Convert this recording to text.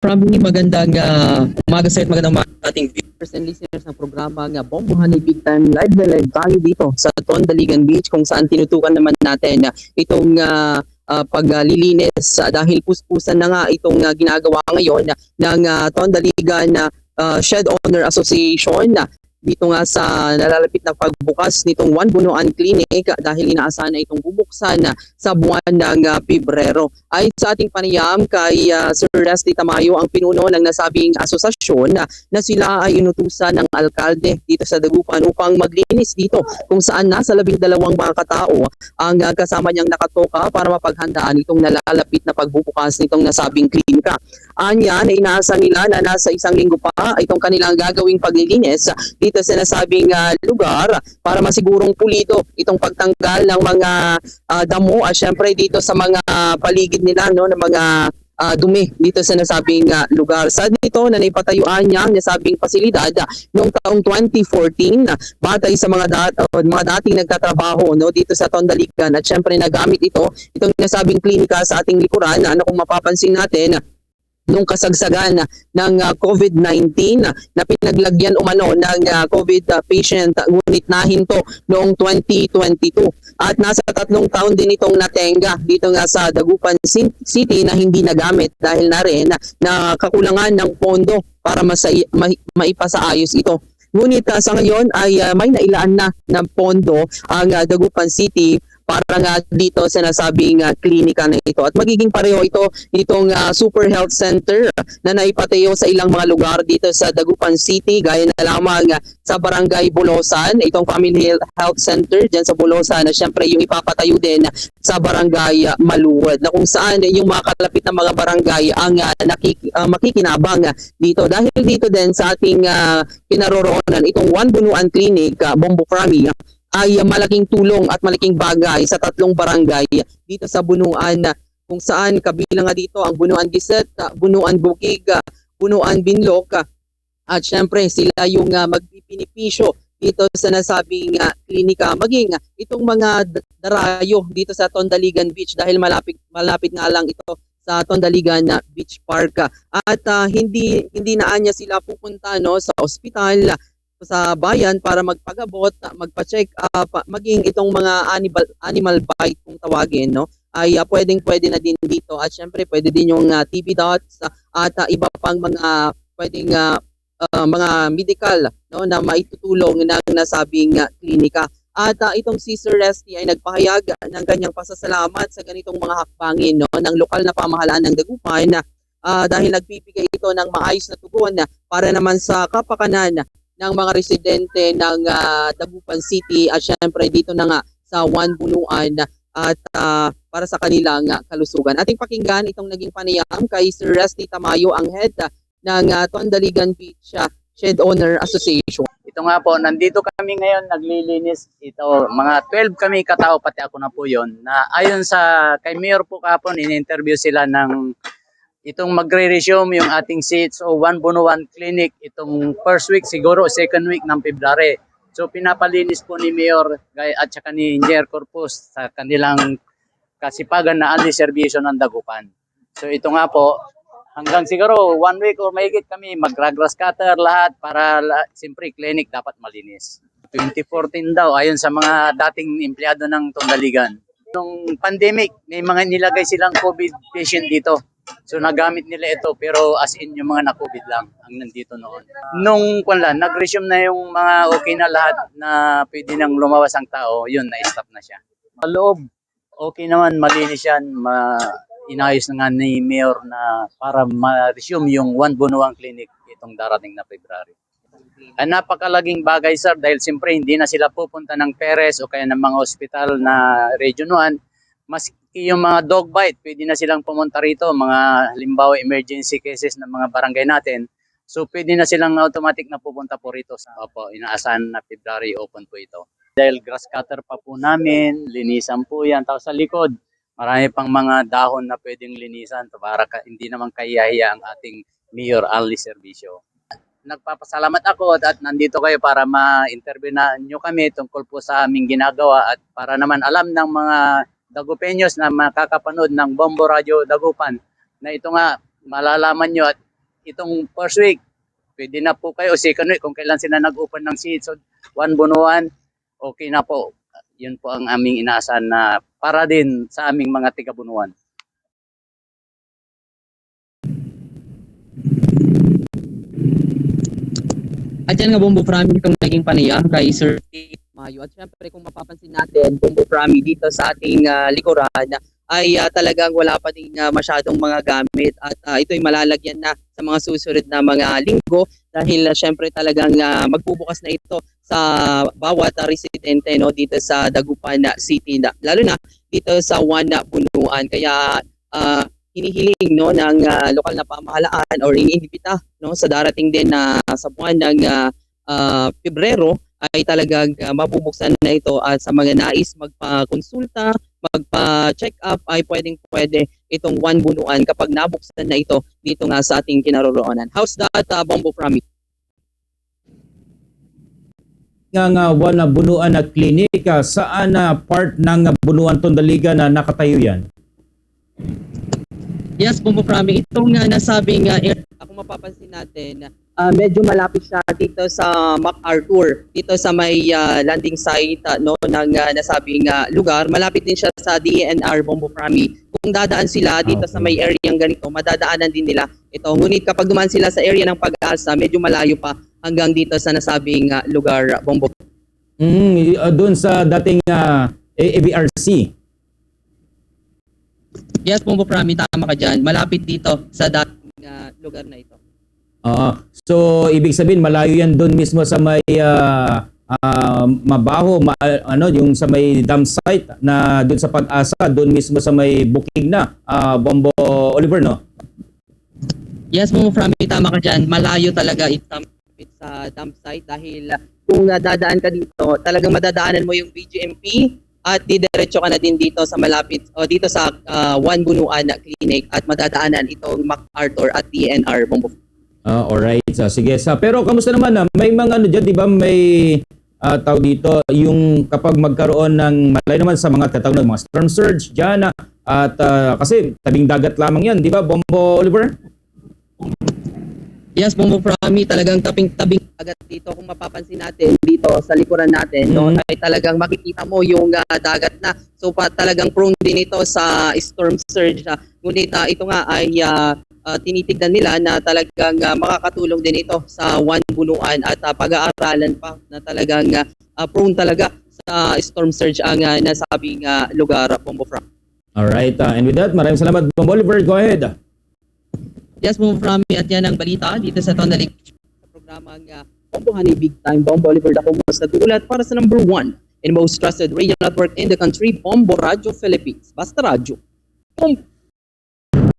Maraming magandang uh, umaga sa magandang umaga ating viewers and listeners ng programa nga Bombohan Big Time Live na live tayo dito sa Tondaligan Beach kung saan tinutukan naman natin uh, itong uh, uh, paglilinis. Uh, dahil puspusan na nga itong uh, ginagawa ngayon ng uh, Tondaligan uh, Shed Owner Association uh, dito nga sa nalalapit na pagbukas nitong One Bunuan Clinic dahil inaasahan na itong bubuksan na sa buwan ng uh, Pebrero. Ay sa ating panayam kay uh, Sir Resty Tamayo ang pinuno ng nasabing asosasyon na, na sila ay inutusan ng alkalde dito sa Dagupan upang maglinis dito kung saan nasa labing dalawang mga katao ang uh, kasama niyang nakatoka para mapaghandaan itong nalalapit na pagbubukas nitong nasabing klinika. Anya na inaasa nila na nasa isang linggo pa itong kanilang gagawing paglilinis dito sa nasabing uh, lugar para masigurong pulido itong pagtanggal ng mga uh, damo at syempre dito sa mga paligid nila no ng mga uh, dumi dito sa nasabing uh, lugar. Sa dito na naipatayuan niya ang nasabing pasilidad uh, noong taong 2014 uh, batay sa mga dat uh, mga dating nagtatrabaho no dito sa Tondaligan at syempre nagamit ito itong nasabing klinika sa ating likuran na ano kung mapapansin natin uh, nung kasagsagan ng uh, COVID-19 na pinaglagyan umano ng uh, COVID patient ngunit nahinto noong 2022 at nasa tatlong taon din itong natenga dito nga sa Dagupan City na hindi nagamit dahil na rin na kakulangan ng pondo para masai, ma, maipasaayos ito. Ngunit uh, sa ngayon ay may nailaan na ng pondo ang Dagupan City para nga dito sa nasabing uh, klinika na ito. At magiging pareho ito itong uh, Super Health Center na naipatayo sa ilang mga lugar dito sa Dagupan City gaya na lamang uh, sa Barangay Bulosan, itong Family Health Center dyan sa Bulosan na syempre yung ipapatayo din sa Barangay uh, Maluwad na kung saan yung mga kalapit na mga barangay ang uh, nakik- uh, makikinabang uh, dito. Dahil dito din sa ating uh, kinaroroonan itong One Bunuan Clinic, uh, Bombo Krami, ay malaking tulong at malaking bagay sa tatlong barangay dito sa Bunuan kung saan kabilang nga dito ang Bunuan Giset, Bunuan Bukig, Bunuan Binlok at syempre sila yung uh, magpipinipisyo dito sa nasabing uh, klinika. Maging itong mga darayo dito sa Tondaligan Beach dahil malapit malapit nga lang ito sa Tondaligan uh, Beach Park. At uh, hindi hindi na anya sila pupunta no sa ospital sa bayan para magpagabot, magpa-check up, maging itong mga animal animal bite kung tawagin, no? ay uh, pwedeng pwede na din dito at syempre pwede din yung uh, TB dots uh, at uh, iba pang mga pwedeng uh, uh, mga medical no na maitutulong ng nasabing uh, klinika. At uh, itong si Sir Resty ay nagpahayag ng kanyang pasasalamat sa ganitong mga hakbangin no ng lokal na pamahalaan ng Dagupan uh, dahil nagbibigay ito ng maayos na tugon para naman sa kapakanan ng mga residente ng uh, Dagupan City at syempre dito na nga sa One Bunuan at uh, para sa kanilang uh, kalusugan. Ating pakinggan itong naging panayam kay Sir Resty Tamayo, ang head ng uh, Tondaligan Beach Shed Owner Association. Ito nga po, nandito kami ngayon naglilinis. Ito, mga 12 kami katao, pati ako na po yon na ayon sa kay Mayor po kapon, in-interview sila ng itong magre-resume yung ating seats o one bono one clinic itong first week siguro second week ng February. So pinapalinis po ni Mayor at saka ni Engineer Corpus sa kanilang kasipagan na anti serbisyo ng Dagupan. So ito nga po, hanggang siguro one week or mahigit kami mag-grass cutter lahat para la, siyempre clinic dapat malinis. 2014 daw ayon sa mga dating empleyado ng Tondaligan. Nung pandemic, may mga nilagay silang COVID patient dito. So nagamit nila ito pero as in yung mga na-COVID lang ang nandito noon. Nung kwan nag-resume na yung mga okay na lahat na pwede nang lumawas ang tao, yun, na-stop na siya. Sa loob, okay naman, malinis yan, ma inayos na nga ni Mayor na para ma-resume yung one bunuang clinic itong darating na February. Ang napakalaging bagay sir dahil siyempre hindi na sila pupunta ng Perez o kaya ng mga ospital na Region 1 maski yung mga dog bite, pwede na silang pumunta rito, mga halimbawa emergency cases ng mga barangay natin. So pwede na silang automatic na pupunta po rito sa opo, inaasahan na February open po ito. Dahil grass cutter pa po namin, linisan po yan. Tapos sa likod, marami pang mga dahon na pwedeng linisan para ka, hindi naman kayahiya ang ating Mayor Ali Servisyo. Nagpapasalamat ako at nandito kayo para ma-interview na nyo kami tungkol po sa aming ginagawa at para naman alam ng mga Dagupenyos na makakapanood ng Bombo Radio Dagupan na ito nga malalaman nyo at itong first week, pwede na po kayo. Second week, kung kailan sila nag-open ng seats, so one bunuan, okay na po. Yun po ang aming inaasahan na para din sa aming mga tiga-bunuan. At yan nga, Bombo Prami, itong naging panaya kay Sir Mayo. At syempre, kung mapapansin natin, Bombo Prami dito sa ating ah, likuran, ay ah, talagang wala pa din ah, masyadong mga gamit. At ah, ito'y malalagyan na sa mga susunod na mga linggo dahil ah, syempre talagang ah, magbubukas na ito sa bawat ah, residente no, dito sa Dagupan City. Na, lalo na dito sa Wana Bunuan. Kaya ah, hinihiling no ng ah, lokal na pamahalaan or iniimbita no sa darating din na sa buwan ng ah, ah, Pebrero ay talagang ah, mabubuksan na ito at sa mga nais magpa-konsulta, magpa-check up ay pwedeng pwede itong one bunuan kapag nabuksan na ito dito nga sa ating kinaroroonan. How's that, uh, Bombo Prami? nga nga wala bunuan na klinika saan na part ng bunuan Tondaliga na nakatayo yan Yes, Bombo Prami. Itong nga nasabing uh, kung mapapansin natin, ah, medyo malapit siya dito sa MacArthur, dito sa may ah, landing site ah, no, ng ah, nasabing ah, lugar. Malapit din siya sa DNR, Bombo Prami. Kung dadaan sila dito sa may area ganito, madadaanan din nila ito. Ngunit kapag dumaan sila sa area ng pag-asa, medyo malayo pa hanggang dito sa nasabing ah, lugar, Bombo mm, uh, doon sa dating uh, ABRC Yes, Bombo Prami, tama ka dyan. Malapit dito sa dating ah, lugar na ito. Oo. so ibig sabihin malayo yan doon mismo sa may ah, ah, mabaho ma- ano yung sa may dam site na doon sa pag-asa doon mismo sa may bukig na ah, Bombo Oliver no Yes, Momo Prami, tama ka dyan. Malayo talaga itong sa dump site dahil uh, kung uh, dadaan ka dito, talagang madadaanan mo yung BGMP at didiretso ka na din dito sa malapit o dito sa uh, One Bunuan clinic at madadaanan itong MacArthur at DNR. Bombo. Ah, alright. So, sige. Sa, pero kamusta naman na? May mga ano dyan, di ba? May ah, tawag dito, yung kapag magkaroon ng malay naman sa mga tatawag ng mga storm surge dyan. ah, at ah, kasi tabing dagat lamang yan, di ba? Bombo Oliver? Yes, Bombo Prami, talagang tabing-tabing agad dito kung mapapansin natin dito sa likuran natin, no, Mhm. ay talagang makikita mo yung uh, dagat na. So pa, talagang prone din ito sa storm surge. Uh, ngunit uh, ito nga ay uh, uh, tinitignan nila na talagang uh, makakatulong din ito sa one bunuan at uh, pag-aaralan pa na talagang uh, uh, prone talaga sa storm surge ang uh, nasabing uh, lugar, Bombo Prami. Alright. ah, and with that, maraming salamat. Bombo Oliver, go ahead. Yes, Bombo Prami at yan ang balita dito sa Tonalik sa programang uh, Bombo Honey Big Time Bombo Oliver Dacomos na dulat para sa number one and most trusted radio network in the country, Bombo Radio Philippines. Basta Radio. Bombo!